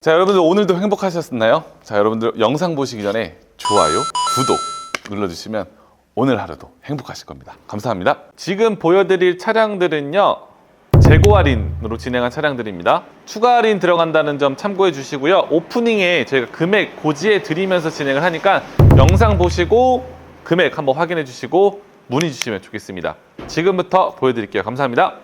자 여러분들 오늘도 행복하셨나요? 자 여러분들 영상 보시기 전에 좋아요, 구독 눌러주시면 오늘 하루도 행복하실 겁니다. 감사합니다. 지금 보여드릴 차량들은요 재고 할인으로 진행한 차량들입니다. 추가 할인 들어간다는 점 참고해 주시고요. 오프닝에 저희가 금액 고지해 드리면서 진행을 하니까 영상 보시고 금액 한번 확인해 주시고 문의 주시면 좋겠습니다. 지금부터 보여드릴게요. 감사합니다.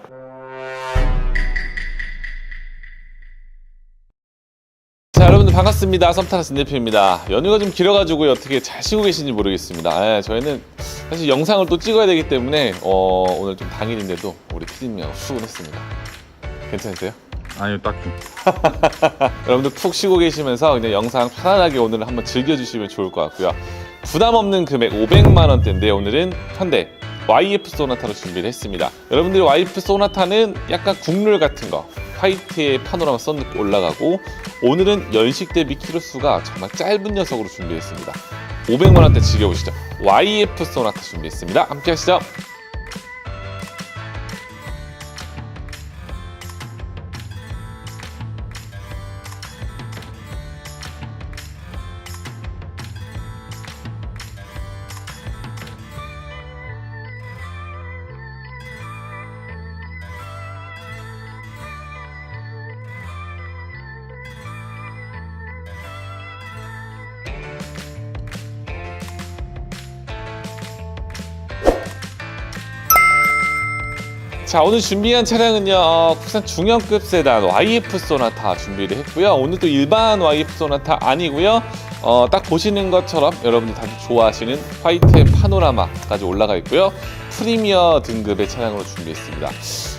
반갑습니다. 썸타라스 대표입니다. 연휴가 좀 길어가지고 어떻게 잘 쉬고 계신지 모르겠습니다. 예, 저희는 사실 영상을 또 찍어야 되기 때문에 어, 오늘 좀 당일인데도 우리 피디님하고 출근했습니다. 괜찮으세요? 아니요 딱히. 여러분들 푹 쉬고 계시면서 그냥 영상 편안하게 오늘 한번 즐겨주시면 좋을 것 같고요. 부담 없는 금액 500만 원대인데 오늘은 현대 YF 소나타로 준비를 했습니다. 여러분들이 YF 소나타는 약간 국룰 같은 거 화이트에 파노라마 썬루프 올라가고 오늘은 연식 대비 키로수가 정말 짧은 녀석으로 준비했습니다. 500만 원대 즐겨보시죠. YF 소나타 준비했습니다. 함께 하시죠 자 오늘 준비한 차량은요 어, 국산 중형급 세단 YF 소나타 준비를 했고요. 오늘 또 일반 YF 소나타 아니고요. 어, 딱 보시는 것처럼 여러분들 다들 좋아하시는 화이트 파노라마까지 올라가 있고요. 프리미어 등급의 차량으로 준비했습니다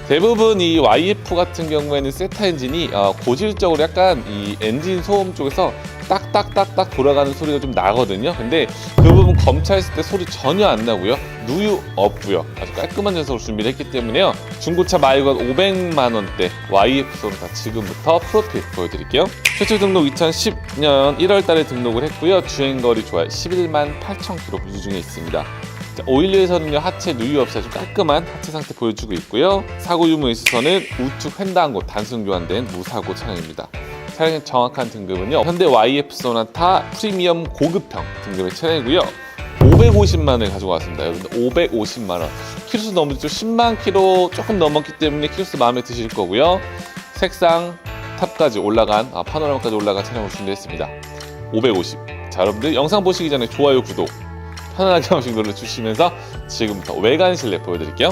대부분 이 YF 같은 경우에는 세타 엔진이 어, 고질적으로 약간 이 엔진 소음 쪽에서 딱딱딱딱 돌아가는 소리가 좀 나거든요. 근데 그 부분 검차했을 때 소리 전혀 안 나고요. 누유 없고요. 아주 깔끔한 녀석으로 준비를 했기 때문에요. 중고차 마이건 500만 원대 YF 소나타 지금부터 프로필 보여드릴게요. 최초 등록 2010년 1월 달에 등록을 했고요. 주행거리 좋아요 11만 8천 킬로 유지 중에 있습니다. 자, 오일류에서는요 하체 누유 없이 아주 깔끔한 하체 상태 보여주고 있고요. 사고 유무에 있어서는 우측 횡단고 단순 교환된 무사고 차량입니다. 차량의 정확한 등급은요 현대 YF 소나타 프리미엄 고급형 등급의 차량이고요. 550만 원을 가지고 왔습니다. 여러분들 550만 원. 키로수 넘었죠? 10만 킬로 조금 넘었기 때문에 키로수 마음에 드실 거고요. 색상 탑까지 올라간 아, 파노라마까지 올라간 차량을 준비했습니다. 550 자 여러분들 영상 보시기 전에 좋아요 구독 편안하게 한 번씩 눌러주시면서 지금부터 외관 실내 보여드릴게요.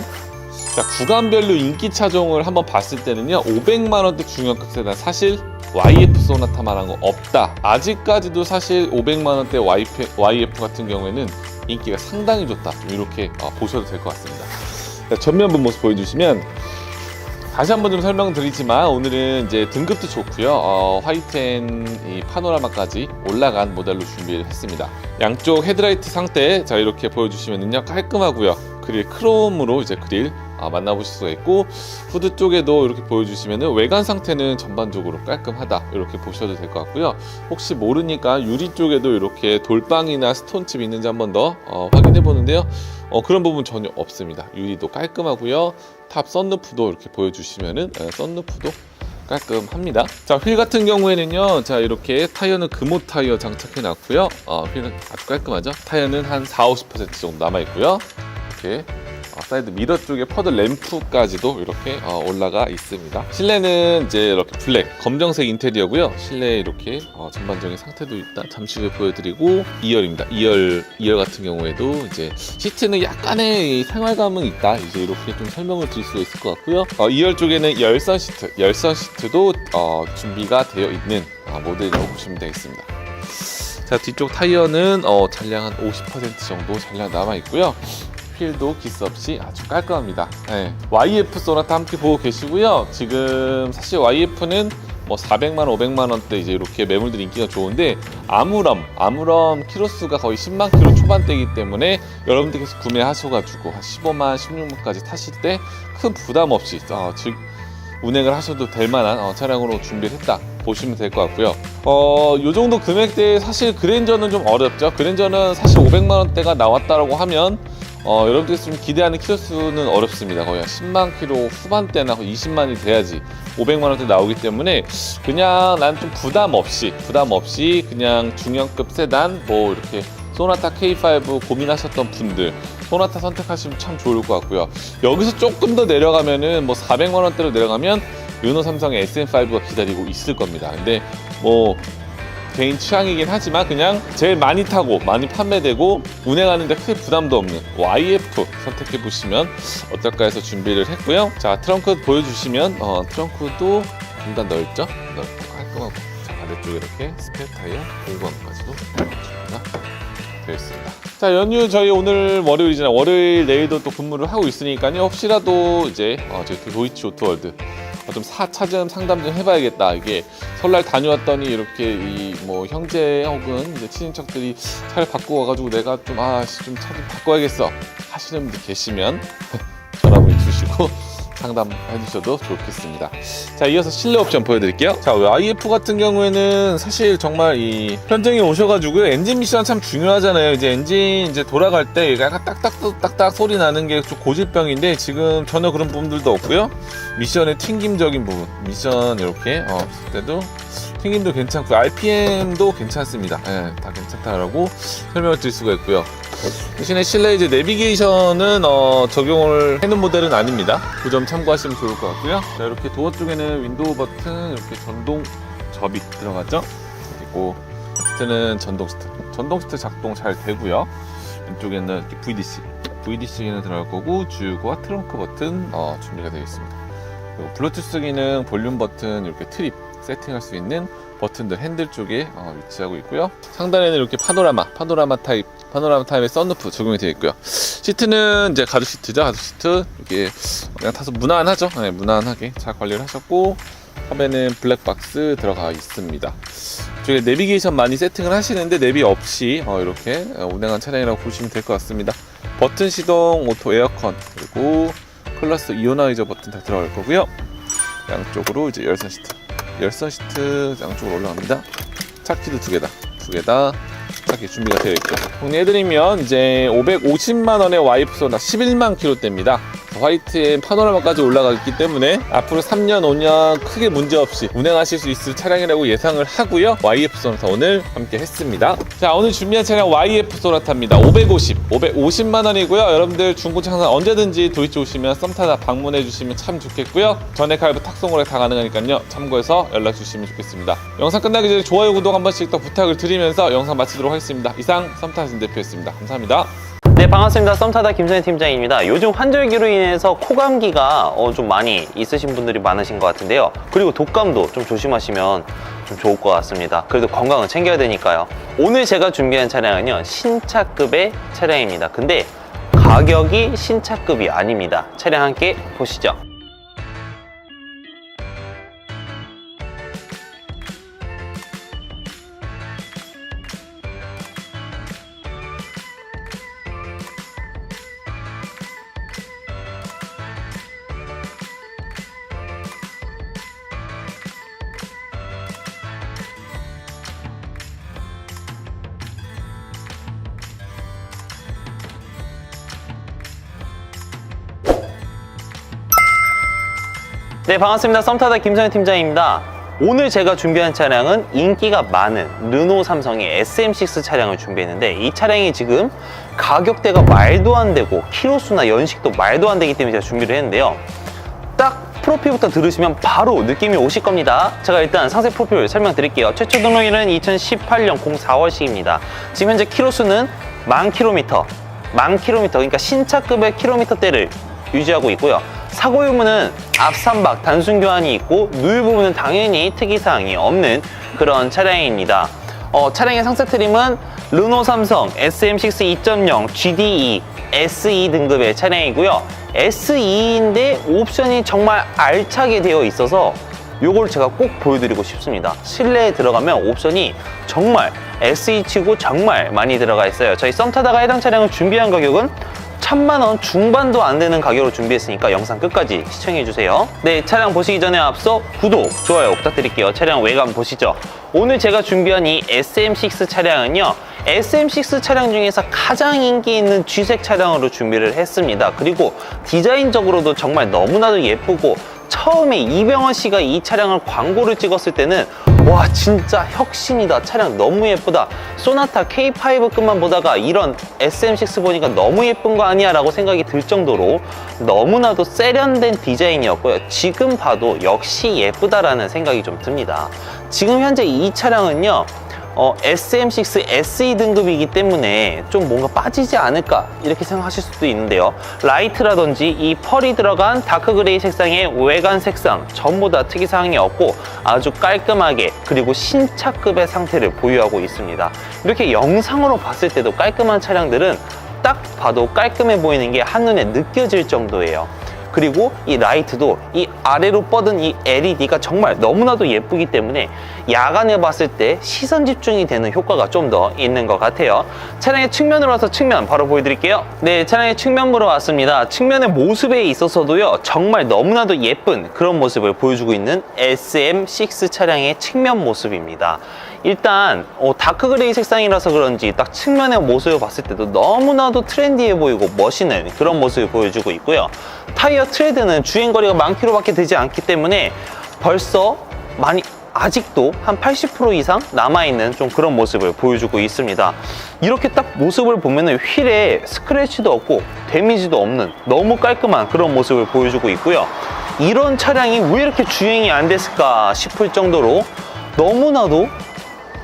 자 구간별로 인기 차종을 한번 봤을 때는요 500만 원대 중형급 세단 사실 YF 소나타만한 거 없다. 아직까지도 사실 500만 원대 YF, YF 같은 경우에는 인기가 상당히 좋다. 좀 이렇게 어, 보셔도 될 것 같습니다. 자, 전면부 모습 보여주시면 다시 한 번 좀 설명드리지만 오늘은 이제 등급도 좋고요. 어, 화이트앤 이 파노라마까지 올라간 모델로 준비를 했습니다. 양쪽 헤드라이트 상태 자 이렇게 보여주시면은요 깔끔하고요. 그릴 크롬으로 이제 그릴 아, 만나보실 수가 있고 후드 쪽에도 이렇게 보여주시면은 외관 상태는 전반적으로 깔끔하다. 이렇게 보셔도 될 것 같고요. 혹시 모르니까 유리 쪽에도 이렇게 돌방이나 스톤칩 있는지 한번 더 어, 확인해 보는데요. 어, 그런 부분 전혀 없습니다. 유리도 깔끔하고요 탑 썬루프도 이렇게 보여주시면은 에, 썬루프도 깔끔합니다. 자, 휠 같은 경우에는요, 자, 이렇게 타이어는 금호 타이어 장착해 놨고요. 어, 휠은 아주 깔끔하죠? 타이어는 한 4, 50% 정도 남아있고요. 이렇게 어, 사이드 미러 쪽에 퍼드 램프까지도 이렇게 어, 올라가 있습니다. 실내는 이제 이렇게 블랙 검정색 인테리어고요. 실내 이렇게 어, 전반적인 상태도 일단 잠시 후에 보여드리고 2열입니다. 2열 2열 같은 경우에도 이제 시트는 약간의 이 생활감은 있다. 이제 이렇게 좀 설명을 드릴 수가 있을 것 같고요. 어, 2열 쪽에는 열선 시트, 열선 시트도 어, 준비가 되어 있는 어, 모델이라고 보시면 되겠습니다. 자 뒤쪽 타이어는 어, 잔량 한 50% 정도 잔량 남아 있고요. 휠도 기스 없이 아주 깔끔합니다. 네. YF 소나타 함께 보고 계시고요. 지금 사실 YF는 뭐 400만 원, 500만 원대 이제 이렇게 매물들 인기가 좋은데 아무럼 아무럼 키로수가 거의 10만 킬로 초반대이기 때문에 여러분들께서 구매하셔가지고 한 15만, 16만까지 타실 때 큰 부담 없이 어, 즉 운행을 하셔도 될 만한 어, 차량으로 준비를 했다 보시면 될 것 같고요. 어, 요 정도 금액대에 사실 그랜저는 좀 어렵죠. 그랜저는 사실 500만 원대가 나왔다라고 하면 어, 여러분들이 좀 기대하는 키로 수는 어렵습니다. 거의 한 10만 키로 후반대나 20만이 돼야지 500만 원대 나오기 때문에 그냥 난 좀 부담 없이 부담 없이 그냥 중형급 세단 뭐 이렇게 소나타 K5 고민하셨던 분들 소나타 선택하시면 참 좋을 것 같고요. 여기서 조금 더 내려가면은 뭐 400만 원대로 내려가면 르노 삼성의 SM5가 기다리고 있을 겁니다. 근데 뭐 개인 취향이긴 하지만 그냥 제일 많이 타고 많이 판매되고 운행하는데 크게 부담도 없는 YF 선택해 보시면 어떨까 해서 준비를 했고요. 자 트렁크 보여주시면 어, 트렁크도 공간 넓죠? 넓고 깔끔하고 자 아래쪽에 이렇게 스페어 타이어 공구함까지도 준비가 되어 있습니다. 자 연휴 저희 오늘 월요일이잖아요. 월요일 내일도 또 근무를 하고 있으니까요. 혹시라도 이제 어, 저희 도이치 오토월드 어, 좀 사, 차점 상담 좀 해봐야겠다. 이게 설날 다녀왔더니 이렇게 이 뭐 형제 혹은 이제 친인척들이 차를 바꾸고 와가지고 내가 좀 아씨 좀차 좀 바꿔야겠어 하시는 분들 계시면 전화 문의 주시고 상담해 주셔도 좋겠습니다. 자, 이어서 실내 옵션 보여드릴게요. 자, YF 같은 경우에는 사실 정말 이 현장에 오셔가지고요. 엔진 미션 참 중요하잖아요. 이제 엔진 이제 돌아갈 때 약간 딱딱딱딱 소리 나는 게 좀 고질병인데 지금 전혀 그런 부분들도 없고요. 미션의 튕김적인 부분, 미션 이렇게 어, 때도 튕김도 괜찮고 RPM도 괜찮습니다. 예, 다 괜찮다라고 설명을 드릴 수가 있고요. 대신에 실내 이제 내비게이션은 어, 적용을 해놓은 모델은 아닙니다. 그 점 참고하시면 좋을 것 같고요. 자, 이렇게 도어 쪽에는 윈도우 버튼 이렇게 전동 접이 들어가죠. 그리고 시트는 전동 시트. 전동 시트 작동 잘 되고요. 왼쪽에는 이렇게 VDC. VDC는 들어갈 거고 주유구와 트렁크 버튼 어, 준비가 되어 있습니다. 블루투스 기능 볼륨 버튼 이렇게 트립 세팅할 수 있는 버튼들 핸들 쪽에 어, 위치하고 있고요. 상단에는 이렇게 파노라마, 파노라마 타입, 파노라마 타입의 썬루프 적용이 되어 있고요. 시트는 이제 가죽 시트죠, 가죽 시트. 이게 그냥 타서 무난하죠. 네, 무난하게 잘 관리를 하셨고 탑에는 블랙박스 들어가 있습니다. 저기 내비게이션 많이 세팅을 하시는데 내비 없이 어, 이렇게 어, 운행한 차량이라고 보시면 될 것 같습니다. 버튼 시동, 오토 에어컨 그리고 클러스 이오나이저 버튼 다 들어갈 거고요. 양쪽으로 이제 열선 시트, 열선 시트 양쪽으로 올라갑니다. 차키도 두 개다, 두 개다. 차키 준비가 되어 있고 정리해드리면 이제 550만 원의 와이프 소나 11만 킬로대입니다. 화이트에 파노라마까지 올라갔기 때문에 앞으로 3년, 5년 크게 문제 없이 운행하실 수 있을 차량이라고 예상을 하고요. YF 소나타 오늘 함께 했습니다. 자, 오늘 준비한 차량 YF 소나타입니다. 550, 550만 원이고요. 여러분들 중고차 항상 언제든지 도이치 오시면 썸타다 방문해 주시면 참 좋겠고요. 전액 할부 탁송거래 다 가능하니까요. 참고해서 연락 주시면 좋겠습니다. 영상 끝나기 전에 좋아요, 구독 한 번씩 더 부탁을 드리면서 영상 마치도록 하겠습니다. 이상 썸타 진 대표였습니다. 감사합니다. 네 반갑습니다. 썸타다 김선희 팀장입니다. 요즘 환절기로 인해서 코감기가 어, 좀 많이 있으신 분들이 많으신 것 같은데요. 그리고 독감도 좀 조심하시면 좀 좋을 것 같습니다. 그래도 건강은 챙겨야 되니까요. 오늘 제가 준비한 차량은요 신차급의 차량입니다. 근데 가격이 신차급이 아닙니다. 차량 함께 보시죠 네 반갑습니다 썸타다 김선희 팀장입니다 오늘 제가 준비한 차량은 인기가 많은 르노 삼성의 SM6 차량을 준비했는데 이 차량이 지금 가격대가 말도 안 되고 키로수나 연식도 말도 안 되기 때문에 제가 준비를 했는데요 딱 프로필부터 들으시면 바로 느낌이 오실 겁니다. 제가 일단 상세 프로필 설명드릴게요. 최초 등록일은 2018년 04월식입니다. 지금 현재 키로수는 만 킬로미터, 만 킬로미터, 그러니까 신차급의 킬로미터대를 유지하고 있고요. 사고 유무는 앞삼박 단순 교환이 있고 누유 부분은 당연히 특이사항이 없는 그런 차량입니다. 어, 차량의 상세 트림은 르노 삼성 SM6 2.0 GDE SE 등급의 차량이고요. SE인데 옵션이 정말 알차게 되어 있어서 요걸 제가 꼭 보여드리고 싶습니다. 실내에 들어가면 옵션이 정말 SE 치고 정말 많이 들어가 있어요. 저희 썸타다가 해당 차량을 준비한 가격은 3만 원 중반도 안 되는 가격으로 준비했으니까 영상 끝까지 시청해 주세요. 네, 차량 보시기 전에 앞서 구독, 좋아요 부탁드릴게요. 차량 외관 보시죠. 오늘 제가 준비한 이 SM6 차량은요. SM6 차량 중에서 가장 인기 있는 G색 차량으로 준비를 했습니다. 그리고 디자인적으로도 정말 너무나도 예쁘고 처음에 이병헌 씨가 이 차량을 광고를 찍었을 때는 와 진짜 혁신이다. 차량 너무 예쁘다. 소나타 K5급만 보다가 이런 SM6 보니까 너무 예쁜 거 아니야? 라고 생각이 들 정도로 너무나도 세련된 디자인이었고요. 지금 봐도 역시 예쁘다라는 생각이 좀 듭니다. 지금 현재 이 차량은요 어, SM6 SE 등급이기 때문에 좀 뭔가 빠지지 않을까 이렇게 생각하실 수도 있는데요. 라이트라든지 이 펄이 들어간 다크 그레이 색상의 외관 색상 전부 다 특이사항이 없고 아주 깔끔하게 그리고 신차급의 상태를 보유하고 있습니다. 이렇게 영상으로 봤을 때도 깔끔한 차량들은 딱 봐도 깔끔해 보이는 게 한눈에 느껴질 정도예요 그리고 이 라이트도 이 아래로 뻗은 이 LED가 정말 너무나도 예쁘기 때문에 야간에 봤을 때 시선 집중이 되는 효과가 좀 더 있는 것 같아요. 차량의 측면으로 와서 측면 바로 보여드릴게요. 네, 차량의 측면부로 왔습니다. 측면의 모습에 있어서도요, 정말 너무나도 예쁜 그런 모습을 보여주고 있는 SM6 차량의 측면 모습입니다. 일단 어, 다크 그레이 색상이라서 그런지 딱 측면의 모습을 봤을 때도 너무나도 트렌디해 보이고 멋있는 그런 모습을 보여주고 있고요. 타이어 트레드는 주행거리가 만 킬로밖에 되지 않기 때문에 벌써 많이 아직도 한 80% 이상 남아있는 좀 그런 모습을 보여주고 있습니다. 이렇게 딱 모습을 보면은 휠에 스크래치도 없고 데미지도 없는 너무 깔끔한 그런 모습을 보여주고 있고요. 이런 차량이 왜 이렇게 주행이 안 됐을까 싶을 정도로 너무나도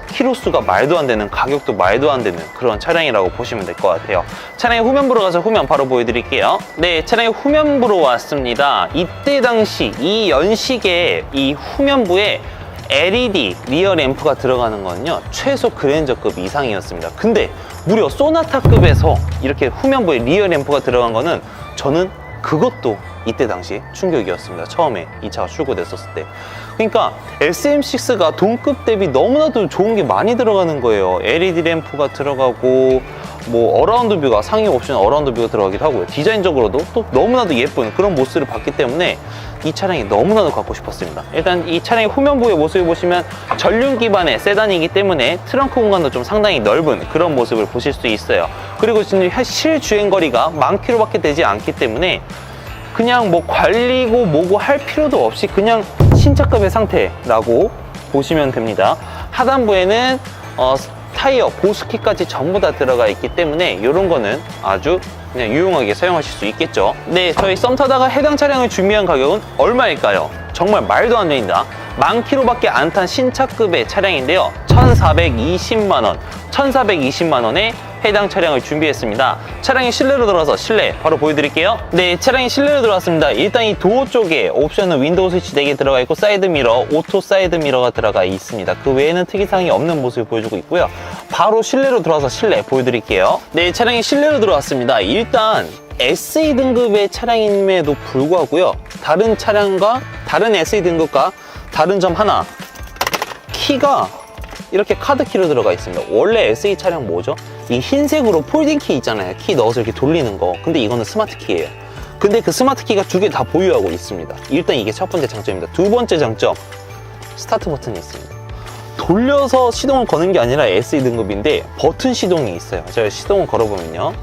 키로수가 말도 안 되는 가격도 말도 안 되는 그런 차량이라고 보시면 될 것 같아요 차량의 후면부로 가서 후면 바로 보여드릴게요 네 차량의 후면부로 왔습니다 이때 당시 이 연식의 이 후면부에 LED 리어 램프가 들어가는 건요 최소 그랜저급 이상이었습니다 근데 무려 소나타급에서 이렇게 후면부에 리어 램프가 들어간 거는 저는 그것도 이때 당시 충격이었습니다. 처음에 이 차가 출고됐었을 때. 그러니까 SM6가 동급 대비 너무나도 좋은 게 많이 들어가는 거예요. LED 램프가 들어가고 뭐 어라운드 뷰가 상위 옵션 어라운드 뷰가 들어가기도 하고요. 디자인적으로도 또 너무나도 예쁜 그런 모습을 봤기 때문에 이 차량이 너무나도 갖고 싶었습니다. 일단 이 차량의 후면부의 모습을 보시면 전륜 기반의 세단이기 때문에 트렁크 공간도 좀 상당히 넓은 그런 모습을 보실 수 있어요. 그리고 지금 실 주행 거리가 만 킬로밖에 되지 않기 때문에 그냥 뭐 관리고 뭐고 할 필요도 없이 그냥 신차급의 상태라고 보시면 됩니다. 하단부에는 어, 타이어, 보스키까지 전부 다 들어가 있기 때문에 이런 거는 아주 그냥 유용하게 사용하실 수 있겠죠. 네, 저희 썸 타다가 해당 차량을 준비한 가격은 얼마일까요? 정말 말도 안 됩니다. 만 킬로밖에 안 탄 신차급의 차량인데요. 1,420만 원, 1,420만 원에 해당 차량을 준비했습니다. 차량이 실내로 들어와서 실내 바로 보여드릴게요. 네, 차량이 실내로 들어왔습니다. 일단 이 도어 쪽에 옵션은 윈도우 스위치 4개 들어가 있고 사이드 미러, 오토 사이드 미러가 들어가 있습니다. 그 외에는 특이사항이 없는 모습을 보여주고 있고요. 바로 실내로 들어와서 실내 보여드릴게요. 네, 차량이 실내로 들어왔습니다. 일단 SE 등급의 차량임에도 불구하고요. 다른 차량과 다른 SE 등급과 다른 점 하나 키가 이렇게 카드키로 들어가 있습니다. 원래 SE 차량 뭐죠? 이 흰색으로 폴딩 키 있잖아요. 키 넣어서 이렇게 돌리는 거. 근데 이거는 스마트 키예요. 근데 그 스마트 키가 두 개 다 보유하고 있습니다. 일단 이게 첫 번째 장점입니다. 두 번째 장점, 스타트 버튼이 있습니다. 돌려서 시동을 거는 게 아니라 SE 등급인데 버튼 시동이 있어요. 제가 시동을 걸어보면요.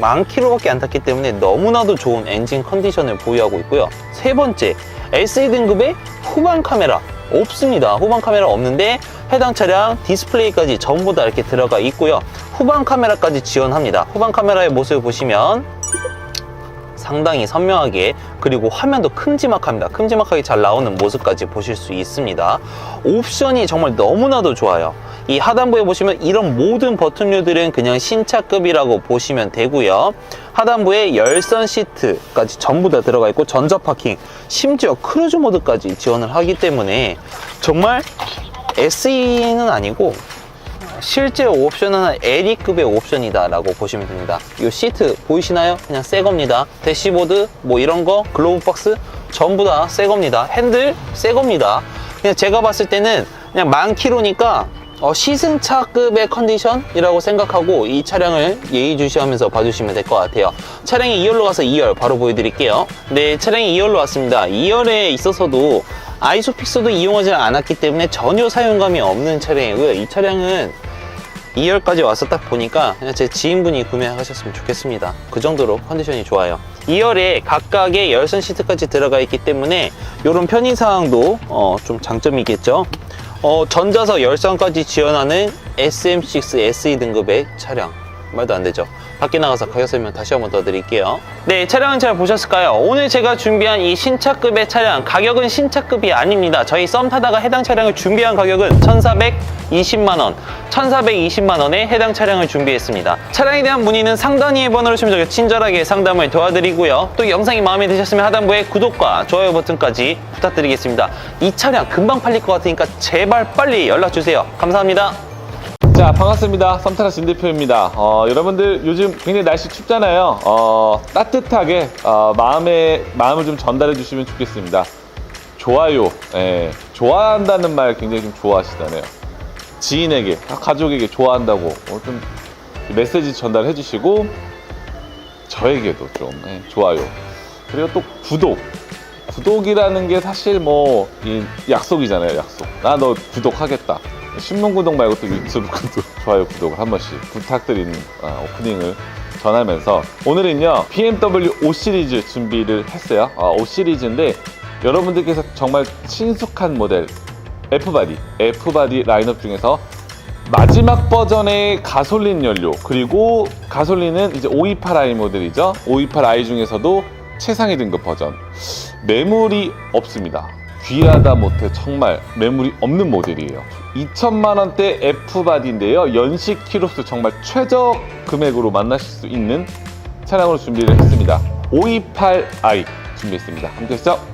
만 킬로밖에 안 탔기 때문에 너무나도 좋은 엔진 컨디션을 보유하고 있고요. 세 번째, SE 등급의 후방 카메라 없습니다. 후방 카메라 없는데 해당 차량 디스플레이까지 전부 다 이렇게 들어가 있고요. 후방 카메라까지 지원합니다. 후방 카메라의 모습을 보시면 상당히 선명하게 그리고 화면도 큼지막합니다. 큼지막하게 잘 나오는 모습까지 보실 수 있습니다. 옵션이 정말 너무나도 좋아요. 이 하단부에 보시면 이런 모든 버튼류들은 그냥 신차급이라고 보시면 되고요. 하단부에 열선 시트까지 전부 다 들어가 있고 전자 파킹, 심지어 크루즈 모드까지 지원을 하기 때문에 정말 SE는 아니고 실제 옵션은 LE급의 옵션이다라고 보시면 됩니다. 이 시트 보이시나요? 그냥 새 겁니다. 대시보드 뭐 이런 거 글로브 박스 전부 다 새 겁니다. 핸들 새 겁니다. 그냥 제가 봤을 때는 그냥 만 킬로니까 어, 시승차급의 컨디션이라고 생각하고 이 차량을 예의주시하면서 봐주시면 될 것 같아요. 차량이 2열로 가서 2열 바로 보여드릴게요. 네, 차량이 2열로 왔습니다. 2열에 있어서도 아이소픽스도 이용하지 않았기 때문에 전혀 사용감이 없는 차량이고요. 이 차량은 2열까지 와서 딱 보니까 그냥 제 지인분이 구매하셨으면 좋겠습니다. 그 정도로 컨디션이 좋아요. 2열에 각각의 열선 시트까지 들어가 있기 때문에 이런 편의사항도 어, 좀 장점이겠죠. 어, 전자석 열선까지 지원하는 SM6 SE 등급의 차량. 말도 안 되죠. 밖에 나가서 가격 설명 다시 한 번 더 드릴게요. 네, 차량은 잘 보셨을까요? 오늘 제가 준비한 이 신차급의 차량, 가격은 신차급이 아닙니다. 저희 썸 타다가 해당 차량을 준비한 가격은 1,420만원, 1,420만원에 해당 차량을 준비했습니다. 차량에 대한 문의는 상단위의 번호를 주면 저희가 친절하게 상담을 도와드리고요. 또 영상이 마음에 드셨으면 하단부에 구독과 좋아요 버튼까지 부탁드리겠습니다. 이 차량 금방 팔릴 것 같으니까 제발 빨리 연락주세요. 감사합니다. 자 반갑습니다. 썸타라 진대표입니다. 어, 여러분들 요즘 굉장히 날씨 춥잖아요. 어, 따뜻하게 어, 마음에 마음을 좀 전달해 주시면 좋겠습니다. 좋아요. 예, 좋아한다는 말 굉장히 좀 좋아하시잖아요. 지인에게 아, 가족에게 좋아한다고 어, 좀 메시지 전달해 주시고 저에게도 좀 예, 좋아요. 그리고 또 구독. 구독이라는 게 사실 뭐 이 약속이잖아요 약속. 나 너 구독하겠다 신문 구독 말고 또 유튜브 구독 좋아요 구독을 한 번씩 부탁드리는 아, 오프닝을 전하면서 오늘은요 BMW 5 시리즈 준비를 했어요. 아, 5 시리즈인데 여러분들께서 정말 친숙한 모델 F바디 F바디 라인업 중에서 마지막 버전의 가솔린 연료 그리고 가솔린은 이제 528i 모델이죠. 528i 중에서도 최상위 등급 버전. 매물이 없습니다 귀하다 못해 정말 매물이 없는 모델이에요. 2천만 원대 F바디인데요. 연식 키로수 정말 최저 금액으로 만나실 수 있는 차량으로 준비를 했습니다. 528i 준비했습니다. 함께 하시죠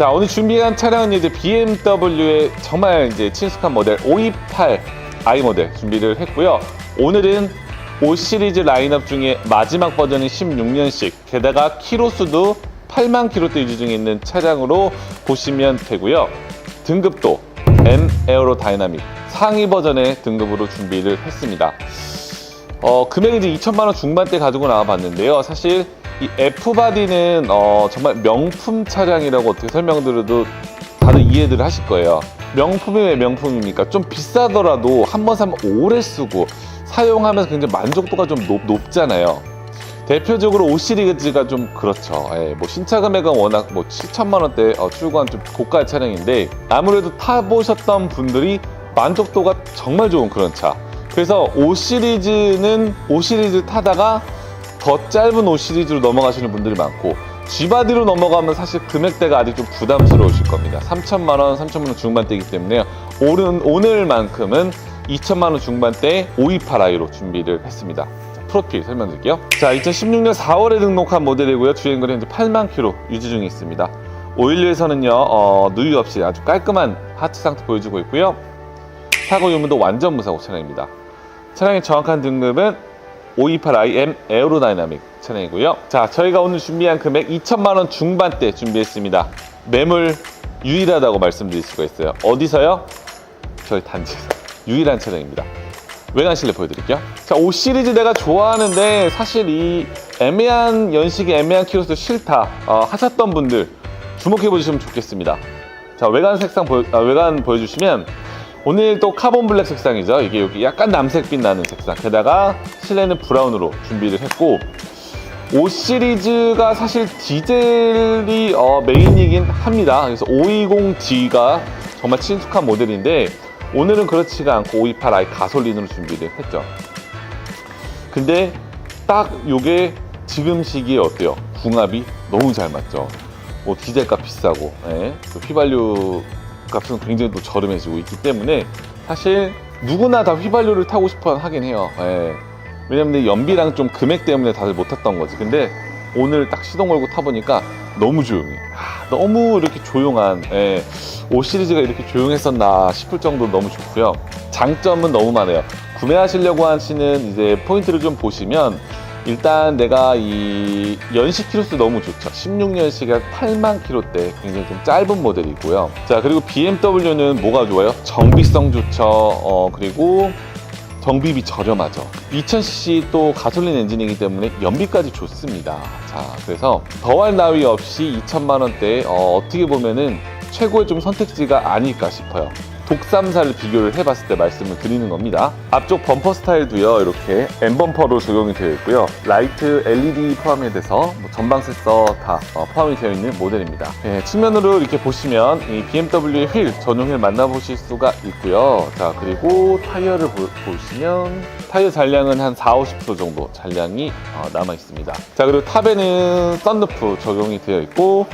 자 오늘 준비한 차량은 이제 BMW의 정말 이제 친숙한 모델 528i 모델 준비를 했고요. 오늘은 5 시리즈 라인업 중에 마지막 버전인 16년식 게다가 키로수도 8만 킬로대 유지 중에 있는 차량으로 보시면 되고요. 등급도 M 에어로 다이나믹 상위 버전의 등급으로 준비를 했습니다. 어, 금액이 이제 2천만 원 중반대 가지고 나와봤는데요. 사실 이 F바디는 어, 정말 명품 차량이라고 어떻게 설명드려도 다들 이해들 하실 거예요. 명품이 왜 명품입니까? 좀 비싸더라도 한 번 사면 오래 쓰고 사용하면서 굉장히 만족도가 좀 높, 높잖아요. 대표적으로 5 시리즈가 좀 그렇죠. 예, 뭐 신차 금액은 워낙 뭐 7천만 원대 어, 출고한 좀 고가 차량인데 아무래도 타보셨던 분들이 만족도가 정말 좋은 그런 차. 그래서 5 시리즈는 5 시리즈 타다가 더 짧은 5 시리즈로 넘어가시는 분들이 많고 G바디로 넘어가면 사실 금액대가 아직 좀 부담스러우실 겁니다. 3천만 원, 3천만 원 중반대이기 때문에 오늘, 오늘만큼은 2천만 원 중반대 528i로 준비를 했습니다. 자, 프로필 설명드릴게요. 자, 2016년 4월에 등록한 모델이고요. 주행거리 현재 8만 킬로 유지 중에 있습니다. 오일류에서는요, 어, 누유 없이 아주 깔끔한 하트 상태 보여주고 있고요. 사고 유무도 완전 무사고 차량입니다. 차량의 정확한 등급은 528iM 에어로다이나믹 차량이고요. 자, 저희가 오늘 준비한 금액 2천만 원 중반대 준비했습니다. 매물 유일하다고 말씀드릴 수가 있어요. 어디서요? 저희 단지에서 유일한 차량입니다. 외관 실내 보여드릴게요. 자, 5 시리즈 내가 좋아하는데 사실 이 애매한 연식의 애매한 키로수 싫다 어, 하셨던 분들 주목해 보시면 좋겠습니다. 자, 외관 색상 보여, 아, 외관 보여주시면 오늘 또 카본 블랙 색상이죠. 이게 여기 약간 남색빛 나는 색상. 게다가 실내는 브라운으로 준비를 했고 5 시리즈가 사실 디젤이 어, 메인이긴 합니다. 그래서 520D가 정말 친숙한 모델인데 오늘은 그렇지가 않고 528i 가솔린으로 준비를 했죠. 근데 딱 요게 지금 시기에 어때요? 궁합이 너무 잘 맞죠. 뭐 디젤값 비싸고, 예. 또 휘발유 값은 굉장히 또 저렴해지고 있기 때문에 사실 누구나 다 휘발유를 타고 싶어 하긴 해요. 예. 왜냐면 내 연비랑 좀 금액 때문에 다들 못 탔던 거지. 근데 오늘 딱 시동 걸고 타보니까 너무 조용해. 아, 너무 이렇게 조용한, 예. 5 시리즈가 이렇게 조용했었나 싶을 정도로 너무 좋고요. 장점은 너무 많아요. 구매하시려고 하시는 이제 포인트를 좀 보시면 일단 내가 이 연식 키로수 너무 좋죠. 16년식에 8만 킬로대 굉장히 좀 짧은 모델이고요. 자 그리고 BMW는 뭐가 좋아요? 정비성 좋죠. 어 그리고 정비비 저렴하죠. 2000cc 또 가솔린 엔진이기 때문에 연비까지 좋습니다. 자 그래서 더할 나위 없이 2천만 원대 어, 어떻게 보면은 최고의 좀 선택지가 아닐까 싶어요. 독삼사를 비교를 해봤을 때 말씀을 드리는 겁니다. 앞쪽 범퍼 스타일도요, 이렇게 M 범퍼로 적용이 되어 있고요. 라이트 LED 포함이 돼서 뭐 전방 센서 다 어, 포함이 되어 있는 모델입니다. 예, 측면으로 이렇게 보시면 이 BMW의 휠, 전용 휠 만나보실 수가 있고요. 자, 그리고 타이어를 보, 보시면 타이어 잔량은 한 4, 50% 정도 잔량이 어, 남아 있습니다. 자, 그리고 탑에는 썬루프 적용이 되어 있고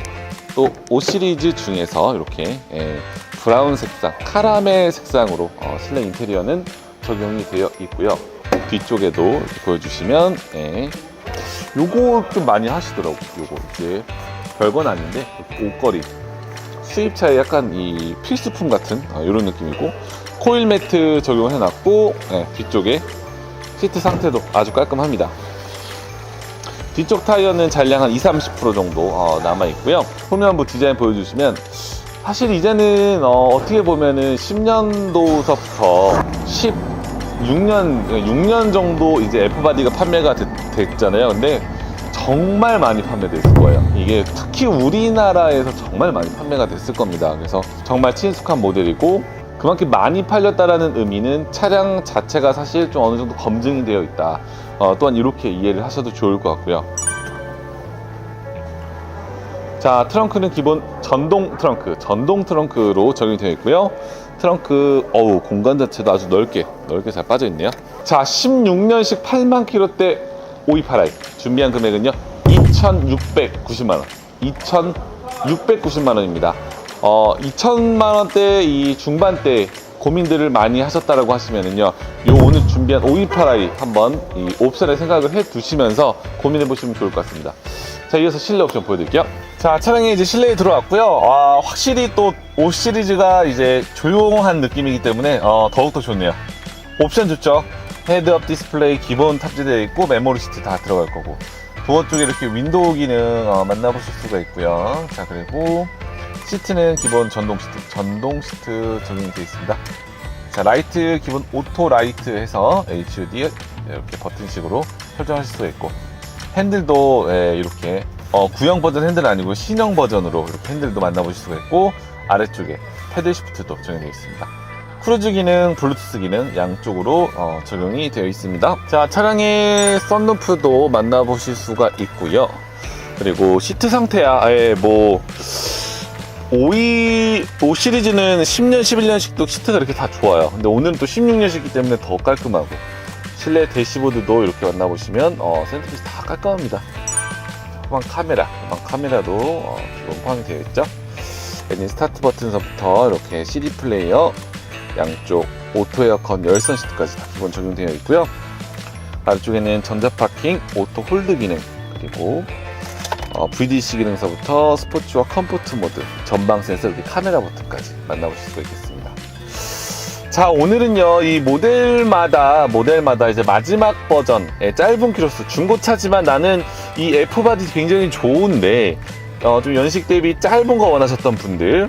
또 5 시리즈 중에서 이렇게 예, 브라운 색상, 카라멜 색상으로 어, 실내 인테리어는 적용이 되어 있고요. 뒤쪽에도 보여주시면 예, 요거 좀 많이 하시더라고. 요거 이제 별건 아닌데 옷걸이 수입차의 약간 이 필수품 같은 이런 느낌이고 코일 매트 적용해놨고 예, 뒤쪽에 시트 상태도 아주 깔끔합니다. 뒤쪽 타이어는 잔량 한 20, 30% 정도 어, 남아 있고요. 후면부 디자인 보여주시면 사실 이제는 어, 떻게 보면은 10년도서부터 16년 6년 정도 이제 F 바디가 판매가 됐, 됐잖아요. 근데 정말 많이 판매됐을 거예요. 이게 특히 우리나라에서 정말 많이 판매가 됐을 겁니다. 그래서 정말 친숙한 모델이고 그만큼 많이 팔렸다라는 의미는 차량 자체가 사실 좀 어느 정도 검증이 되어 있다. 어, 또한 이렇게 이해를 하셔도 좋을 것 같고요. 자, 트렁크는 기본 전동 트렁크, 전동 트렁크로 적용이 되어 있고요. 트렁크, 어우, 공간 자체도 아주 넓게, 넓게 잘 빠져 있네요. 자, 16년식 8만 킬로대 528i. 준비한 금액은요, 2,690만원. 2,690만원입니다. 어, 2천만 원대 이 중반대 고민들을 많이 하셨다라고 하시면은요, 요 오늘 준비한 528i 한번 이 옵션에 생각을 해 두시면서 고민해 보시면 좋을 것 같습니다. 자, 이어서 실내 옵션 보여드릴게요. 자, 차량이 이제 실내에 들어왔고요. 아, 확실히 또 5 시리즈가 이제 조용한 느낌이기 때문에 어, 더욱더 좋네요. 옵션 좋죠? 헤드업 디스플레이 기본 탑재되어 있고 메모리 시트 다 들어갈 거고 도어 쪽에 이렇게 윈도우 기능 어, 만나보실 수가 있고요. 자, 그리고 시트는 기본 전동 시트, 전동 시트 적용이 되어 있습니다. 자, 라이트 기본 오토 라이트 해서 HUD 이렇게 버튼식으로 설정하실 수가 있고 핸들도 예, 이렇게 어, 구형 버전 핸들은 아니고 신형 버전으로 이렇게 핸들도 만나보실 수가 있고 아래쪽에 패들 시프트도 적용되어 있습니다. 크루즈 기능, 블루투스 기능 양쪽으로 어, 적용이 되어 있습니다. 자, 차량의 썬루프도 만나보실 수가 있고요. 그리고 시트 상태야, 아예 뭐 5위, 5 시리즈는 10년, 11년씩도 시트가 이렇게 다 좋아요. 근데 오늘은 또 16년식이기 때문에 더 깔끔하고 실내 대시보드도 이렇게 만나보시면 어, 센터피스 다 깔끔합니다. 후방 카메라, 후방 카메라도 어, 기본 포함이 되어 있죠. 엔진 스타트 버튼서부터 이렇게 CD 플레이어, 양쪽 오토 에어컨 열선 시트까지 다 기본 적용되어 있고요. 아래쪽에는 전자 파킹, 오토 홀드 기능, 그리고 어, VDC 기능서부터 스포츠와 컴포트 모드, 전방 센서, 이렇게 카메라 버튼까지 만나보실 수가 있겠습니다. 자, 오늘은요, 이 모델마다, 모델마다 이제 마지막 버전의 짧은 키로수, 중고차지만 나는 이 F바디 굉장히 좋은데, 어, 좀 연식 대비 짧은 거 원하셨던 분들,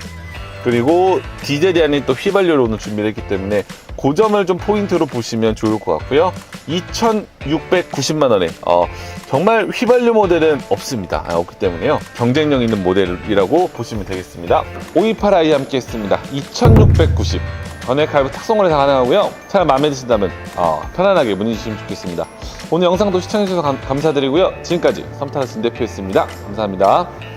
그리고 디젤이 아닌 또 휘발유로 오늘 준비를 했기 때문에 그 점을 좀 포인트로 보시면 좋을 것 같고요. 2,690만 원에 어, 정말 휘발유 모델은 없습니다. 아, 없기 때문에요. 경쟁력 있는 모델이라고 보시면 되겠습니다. 528i 함께 했습니다. 2,690. 전액 할부 탁송을 해서 가능하고요. 차량 마음에 드신다면 어, 편안하게 문의 주시면 좋겠습니다. 오늘 영상도 시청해주셔서 감, 감사드리고요. 지금까지 섬타라신 대표였습니다. 감사합니다.